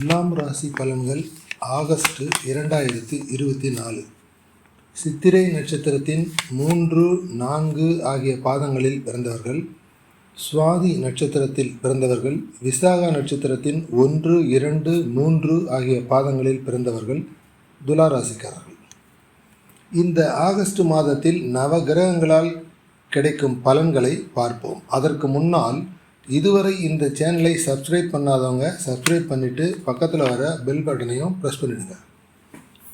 துலாம் ராசி பலன்கள் ஆகஸ்ட் இரண்டாயிரத்தி இருபத்தி நாலு சித்திரை நட்சத்திரத்தின் மூன்று நான்கு ஆகிய பாதங்களில் பிறந்தவர்கள் சுவாதி நட்சத்திரத்தில் பிறந்தவர்கள் விசாகா நட்சத்திரத்தின் ஒன்று இரண்டு மூன்று ஆகிய பாதங்களில் பிறந்தவர்கள் துலா ராசிக்காரர்கள் இந்த ஆகஸ்ட் மாதத்தில் நவகிரகங்களால் கிடைக்கும் பலன்களை பார்ப்போம். அதற்கு முன்னால் இதுவரை இந்த சேனலை சப்ஸ்கிரைப் பண்ணாதவங்க சப்ஸ்கிரைப் பண்ணிவிட்டு பக்கத்தில் வர பெல் பட்டனையும் ப்ரெஸ் பண்ணிடுங்க.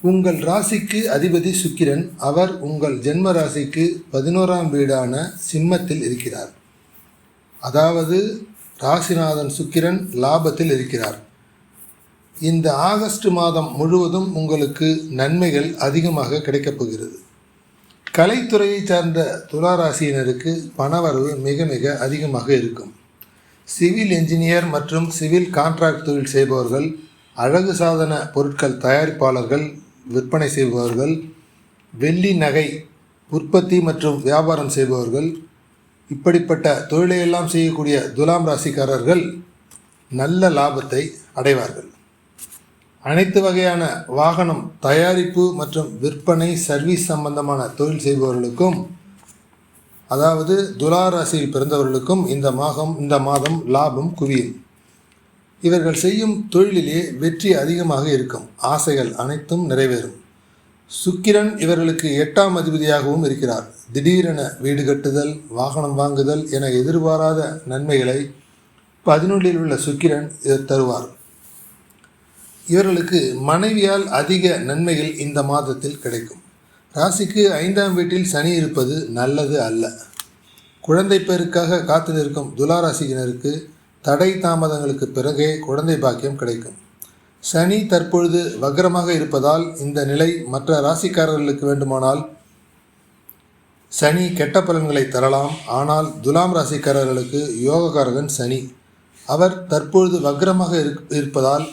உங்கள் ராசிக்கு அதிபதி சுக்கிரன் அவர் உங்கள் ஜென்ம ராசிக்கு பதினோராம் வீடான சிம்மத்தில் இருக்கிறார். அதாவது ராசிநாதன் சுக்கிரன் லாபத்தில் இருக்கிறார். இந்த ஆகஸ்ட் மாதம் முழுவதும் உங்களுக்கு நன்மைகள் அதிகமாக கிடைக்கப் போகிறது. கலைத்துறையை சார்ந்த துளாராசியினருக்கு பணவரவு மிக மிக அதிகமாக இருக்கும். சிவில் என்ஜினியர் மற்றும் சிவில் கான்ட்ராக்ட் தொழில் செய்பவர்கள் அழகு சாதன பொருட்கள் தயாரிப்பாளர்கள் விற்பனை செய்பவர்கள் வெள்ளி நகை உற்பத்தி மற்றும் வியாபாரம் செய்பவர்கள் இப்படிப்பட்ட தொழிலையெல்லாம் செய்யக்கூடிய துலாம் ராசிக்காரர்கள் நல்ல லாபத்தை அடைவார்கள். அனைத்து வகையான வாகனம் தயாரிப்பு மற்றும் விற்பனை சர்வீஸ் சம்பந்தமான தொழில் செய்பவர்களுக்கும் அதாவது துலா ராசியில் பிறந்தவர்களுக்கும் இந்த மாதம் இந்த மாதம் லாபம் குவியும். இவர்கள் செய்யும் தொழிலிலே வெற்றி அதிகமாக இருக்கும். ஆசைகள் அனைத்தும் நிறைவேறும். சுக்கிரன் இவர்களுக்கு எட்டாம் அதிபதியாகவும் இருக்கிறார். திடீரென வீடு கட்டுதல் வாகனம் வாங்குதல் என எதிர்பாராத நன்மைகளை பதினொன்றில் உள்ள சுக்கிரன் தருவார். இவர்களுக்கு மனைவியால் அதிக நன்மைகள் இந்த மாதத்தில் கிடைக்கும். ராசிக்கு ஐந்தாம் வீட்டில் சனி இருப்பது நல்லது அல்ல. குழந்தை பேருக்காக காத்து நிற்கும் துலாராசியினருக்கு தடை தாமதங்களுக்கு பிறகே குழந்தை பாக்கியம் கிடைக்கும். சனி தற்பொழுது வக்ரமாக இருப்பதால் இந்த நிலை மற்ற ராசிக்காரர்களுக்கு வேண்டுமானால் சனி கெட்ட பலன்களை தரலாம். ஆனால் துலாம் ராசிக்காரர்களுக்கு யோகக்காரகன் சனி. அவர் தற்பொழுது வக்ரமாக இருப்பதால்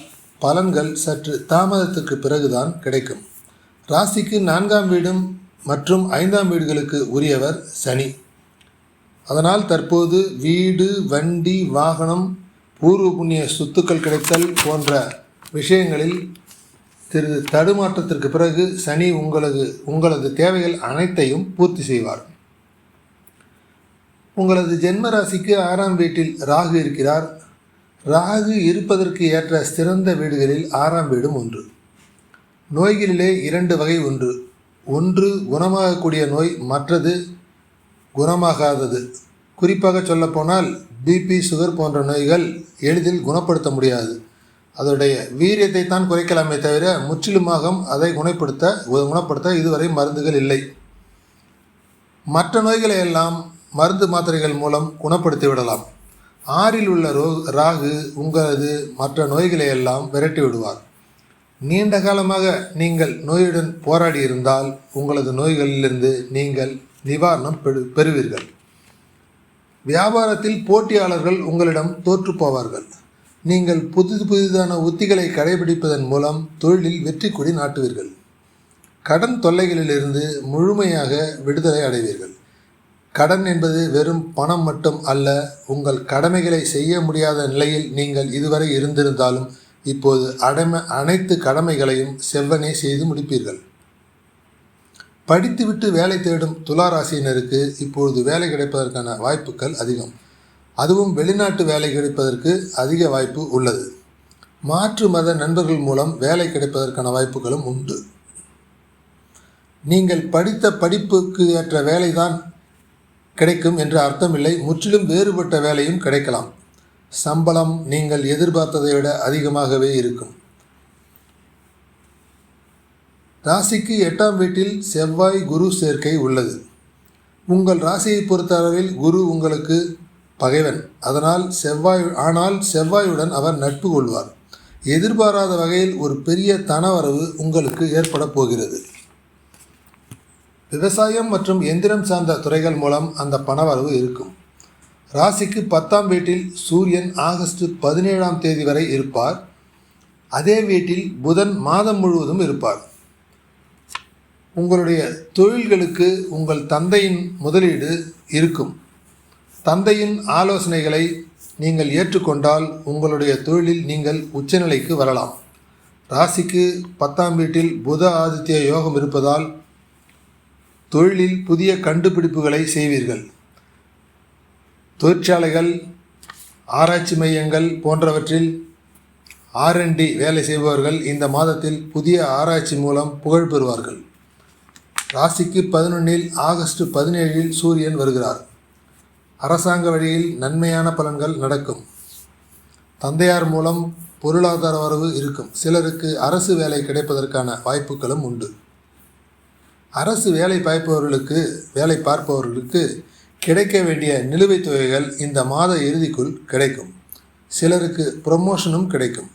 பலன்கள் சற்று தாமதத்துக்கு பிறகுதான் கிடைக்கும். ராசிக்கு நான்காம் வீடும் மற்றும் ஐந்தாம் வீடுகளுக்கு உரியவர் சனி. அதனால் தற்போது வீடு வண்டி வாகனம் பூர்வ புண்ணிய சொத்துக்கள் கிடைத்தல் போன்ற விஷயங்களில் திரு தடுமாற்றத்திற்கு பிறகு சனி உங்களது உங்களது தேவைகள் அனைத்தையும் பூர்த்தி செய்வார். உங்களது ஜென்ம ராசிக்கு ஆறாம் வீட்டில் ராகு இருக்கிறார். ராகு இருப்பதற்கு ஏற்ற சிறந்த வீடுகளில் ஆறாம் வீடும் ஒன்று. நோய்களிலே இரண்டு வகை ஒன்று. ஒன்று குணமாகக்கூடிய நோய் மற்றது குணமாகாதது. குறிப்பாக சொல்லப்போனால் பிபி சுகர் போன்ற நோய்கள் எளிதில் குணப்படுத்த முடியாது. அதோடைய வீரியத்தை தான் குறைக்கலாமே தவிர முற்றிலுமாக அதை குணப்படுத்த குணப்படுத்த இதுவரை மருந்துகள் இல்லை. மற்ற நோய்களை எல்லாம் மருந்து மாத்திரைகள் மூலம் குணப்படுத்தி விடலாம். ஆறில் உள்ள ரோ ராகு உங்களது மற்ற நோய்களை எல்லாம் விரட்டி விடுவார். நீண்ட காலமாக நீங்கள் நோயுடன் போராடி இருந்தால் உங்களது நோய்களிலிருந்து நீங்கள் நிவாரணம் பெறு பெறுவீர்கள். வியாபாரத்தில் போட்டியாளர்கள் உங்களிடம் தோற்று போவார்கள். நீங்கள் புது புதிதான உத்திகளை கடைபிடிப்பதன் மூலம் தொழிலில் வெற்றி கொடி நாட்டுவீர்கள். கடன் தொல்லைகளிலிருந்து முழுமையாக விடுதலை அடைவீர்கள். கடன் என்பது வெறும் பணம் மட்டும் அல்ல உங்கள் கடமைகளை செய்ய முடியாத நிலையில் நீங்கள் இதுவரை இருந்திருந்தாலும் இப்போது அடைமை அனைத்து கடமைகளையும் செவ்வனே செய்து முடிப்பீர்கள். படித்துவிட்டு வேலை தேடும் துளாராசியினருக்கு இப்பொழுது வேலை கிடைப்பதற்கான வாய்ப்புகள் அதிகம். அதுவும் வெளிநாட்டு வேலை கிடைப்பதற்கு அதிக வாய்ப்பு உள்ளது. மாற்று மத நண்பர்கள் மூலம் வேலை கிடைப்பதற்கான வாய்ப்புகளும் உண்டு. நீங்கள் படித்த படிப்புக்கு ஏற்ற வேலைதான் கிடைக்கும் என்று அர்த்தமில்லை. முற்றிலும் வேறுபட்ட வேலையும் கிடைக்கலாம். சம்பளம் நீங்கள் எதிர்பார்த்ததை விட அதிகமாகவே இருக்கும். ராசிக்கு எட்டாம் வீட்டில் செவ்வாய் குரு சேர்க்கை உள்ளது. உங்கள் ராசியை பொறுத்தளவில் குரு உங்களுக்கு பகைவன். அதனால் செவ்வாய் ஆனால் செவ்வாயுடன் அவர் நட்பு கொள்வார். எதிர்பாராத வகையில் ஒரு பெரிய தனவரவு உங்களுக்கு ஏற்பட போகிறது. விவசாயம் மற்றும் எந்திரம் சார்ந்த துறைகள் மூலம் அந்த பணவரவு இருக்கும். ராசிக்கு பத்தாம் வீட்டில் சூரியன் ஆகஸ்ட் பதினேழாம் தேதி வரை இருப்பார். அதே வீட்டில் புதன் மாதம் முழுவதும் இருப்பார். உங்களுடைய தொழில்களுக்கு உங்கள் தந்தையின் முதலீடு இருக்கும். தந்தையின் ஆலோசனைகளை நீங்கள் ஏற்றுக்கொண்டால் உங்களுடைய தொழிலில் நீங்கள் உச்சநிலைக்கு வரலாம். ராசிக்கு பத்தாம் வீட்டில் புத ஆதித்ய யோகம் இருப்பதால் தொழிலில் புதிய கண்டுபிடிப்புகளை செய்வீர்கள். தொழிற்சாலைகள் ஆராய்ச்சி மையங்கள் போன்றவற்றில் ஆர்என்டி வேலை செய்பவர்கள் இந்த மாதத்தில் புதிய ஆராய்ச்சி மூலம் புகழ் பெறுவார்கள். ராசிக்கு பதினொன்றில் ஆகஸ்ட் பதினேழில் சூரியன் வருகிறார். அரசாங்க வழியில் நன்மையான பலன்கள் நடக்கும். தந்தையார் மூலம் பொருளாதார வரவு இருக்கும். சிலருக்கு அரசு வேலை கிடைப்பதற்கான வாய்ப்புகளும் உண்டு. அரசு வேலை பார்ப்பவர்களுக்கு வேலை பார்ப்பவர்களுக்கு கிடைக்க வேண்டிய நிலுவைத் தொகைகள் இந்த மாத இறுதிக்குள் கிடைக்கும். சிலருக்கு ப்ரொமோஷனும் கிடைக்கும்.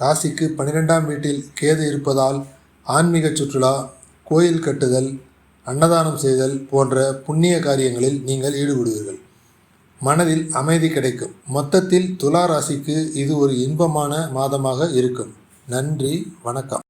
ராசிக்கு பன்னிரெண்டாம் வீட்டில் கேது இருப்பதால் ஆன்மீக சுற்றுலா கோயில் கட்டுதல் அன்னதானம் செய்தல் போன்ற புண்ணிய காரியங்களில் நீங்கள் ஈடுபடுவீர்கள். மனதில் அமைதி கிடைக்கும். மொத்தத்தில் துலா ராசிக்கு இது ஒரு இன்பமான மாதமாக இருக்கும். நன்றி வணக்கம்.